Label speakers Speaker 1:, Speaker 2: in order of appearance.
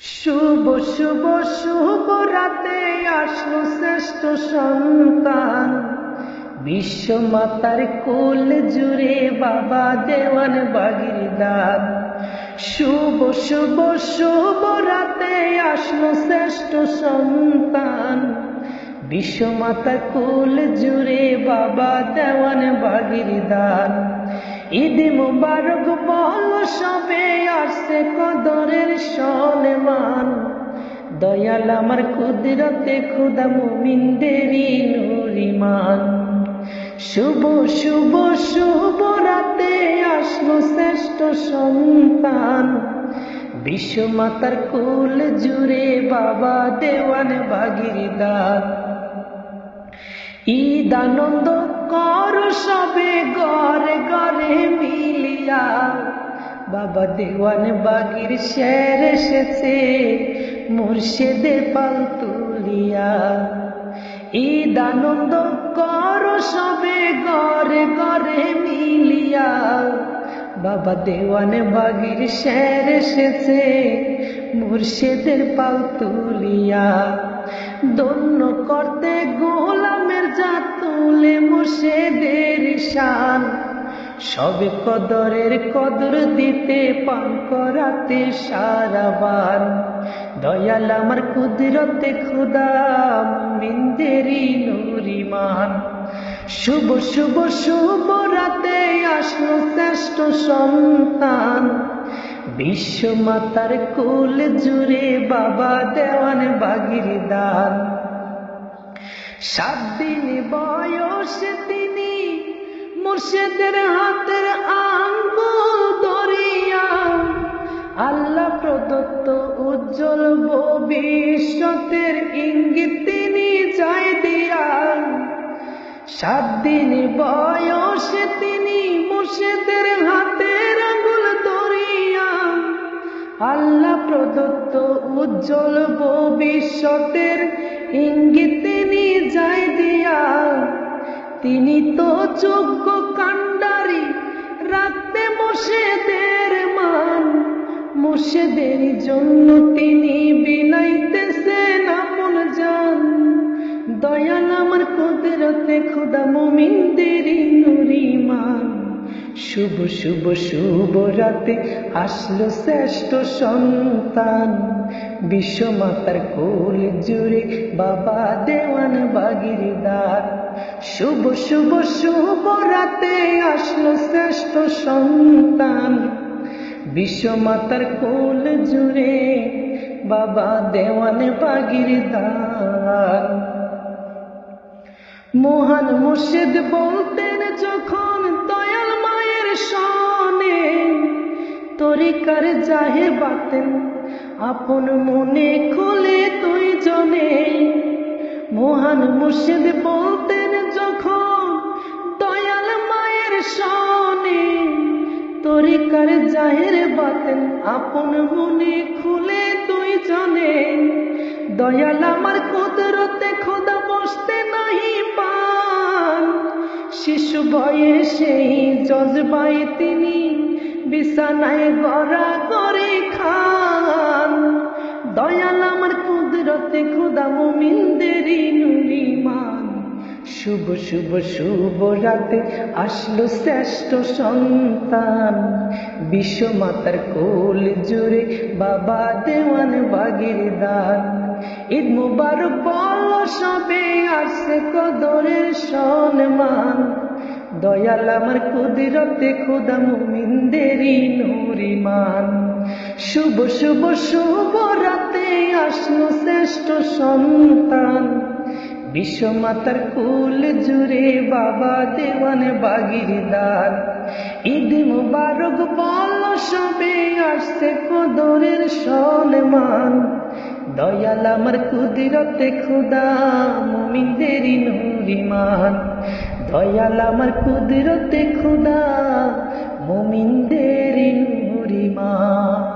Speaker 1: শুভ শুভ শুভ রাতে আসলো শ্রেষ্ঠ সন্তান। বিশ্ব মাতার কোল জুড়ে বাবা দেওয়ান বাগির দান শুভ শুভ শুভ রাতে আসলো শ্রেষ্ঠ সন্তান। বিশ্ব মাতার কোল জুড়ে বাবা দেওয়ান বাগির দান ঈদ মুবারক বল সবে আসছে কদরের সলেমান। দয়াল আমার কুদরতে, খুদা মুমিনদেরই নুরিমান। শুভ শুভ শুভ রাতে আসলো শ্রেষ্ঠ সন্তান। বিশ্ব মাতার কুল জুড়ে বাবা দেওয়ান বাগির দান ঈদ আনন্দ কর সবে গড়ে গড়ে মিলিয়া। বাবা দেওয়ান বাগির শের এসেছে, মুর্শিদে পাল তুলিয়া। ঈদ আনন্দ কর সবে গড়ে গড়ে মিলিয়া। বাবা দেওয়ান বাগির শের এসেছে, মুর্শিদের পাল তুলিয়া। দন্য তুলে মুর্শিদের শান। সবে কদরের কদর দিতে, পান করাতে সারাবার দয়াল আমার কুদরতে খুদা মিন্দেরি নুরিমান। শুভ শুভ শুভ রাতে আসলো শ্রেষ্ঠ সন্তান। বিশ্ব মাতার কোল জুড়ে বাবা দেওয়ান বাগির দান সাত দিন বয়সে তিনি, মুর্শিদের হাতের আঙ্গুল দরিয়া আল্লাহ প্রদত্ত উজ্জ্বল ভবিষ্যতের ইঙ্গিত তিনি চাই দিয়া। সাত দিন বয়সে তিনি, মুর্শিদের হাতের আঙ্গুল দরিয়া আল্লাহ প্রদত্ত উজ্জ্বল ভবিষ্যতের ইঙ্গিত যাই দিয়া। তিনি তো যোগ্য কাণ্ডারি, রাখতে মোশেদের মান। মোশেদের জন্য তিনি বিনাইতেছেন আপন যান দয়াল আমার কুদরতে, খুদা নুরি নুরিমান। শুভ শুভ শুভ রাতে আসলো শ্রেষ্ঠ সন্তান। বিশ্ব মাতার কোল জুড়ে বাবা দেওয়ান বাগির দার শুভ শুভ শুভ রাতে আসলো শ্রেষ্ঠ সন্তান। বিশ্ব মাতার কোল জুড়ে বাবা দেওয়ান বাগির দার মহান মুর্শিদ বলতেন তরিকার জাহে বাতেন? আপন মনে খুলে তুই জনে মহান মুর্শিদ বলতেন, যখন দয়াল মায়ের সনে তরিকার জাহের বাতেন, আপন মনে খুলে তুই জনে দয়াল আমার কুদরতে খোদা বসতে নাহি পান। শিশু ভয়ে সেই জজবাই তিনি বিছানায় গড়া করে খান। দয়াল আমার কুদরতে খোদা মুমিনদেরই নুরিমান শুভ শুভ শুভ রাতে আসলো শ্রেষ্ঠ সন্তান। বিশ্ব মাতার কোল জুড়ে বাবা দেওয়ান বাগির দান। ঈদ মুবারক বল সবে আসছে কদরের সম্মান। দয়াল আমার কুদিরতে খুদা মুমিনদেরই নুরিমান শুভ শুভ শুভ রাতে আসলো শ্রেষ্ঠ সন্তান। বিশ্ব মাতার কুল জুড়ে বাবা দেওয়ান বাগির দান ঈদ মুবারক বল সবে আসছে কদরের সলমান দয়াল আমার কুদিরতে খুদা মুমিনদেরই নুরিমান দয়াল আমার কুদরতে খুদা মোমিনদের নুরিমান